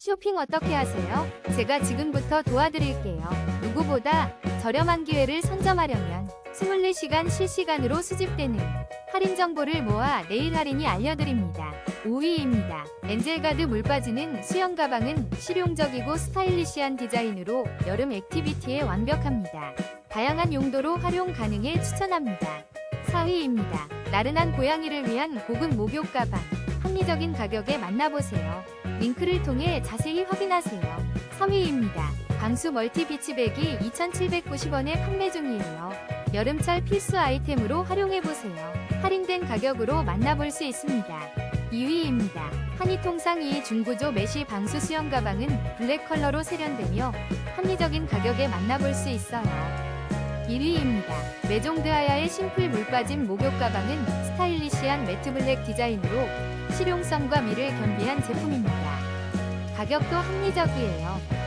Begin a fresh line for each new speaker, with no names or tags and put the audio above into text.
쇼핑 어떻게 하세요? 제가 지금부터 도와드릴게요. 누구보다 저렴한 기회를 선점하려면 24시간 실시간으로 수집되는 할인 정보를 모아 내일 할인이 알려드립니다. 5위입니다. 엔젤가드 물 빠지는 수영 가방은 실용적이고 스타일리시한 디자인으로 여름 액티비티에 완벽합니다. 다양한 용도로 활용 가능해 추천합니다. 4위입니다. 나른한 고양이를 위한 고급 목욕 가방. 합리적인 가격에 만나보세요. 링크를 통해 자세히 확인하세요. 3위입니다. 방수 멀티 비치백이 2,790원에 판매 중이에요. 여름철 필수 아이템으로 활용해보세요. 할인된 가격으로 만나볼 수 있습니다. 2위입니다. 한이통상 2 중구조 메쉬 방수 수영 가방은 블랙 컬러로 세련되며 합리적인 가격에 만나볼 수 있어요. 1위입니다. 메종드아야의 심플 물빠짐 목욕 가방은 스타일리시한 매트 블랙 디자인으로 실용성과 미를 겸비한 제품입니다. 가격도 합리적이에요.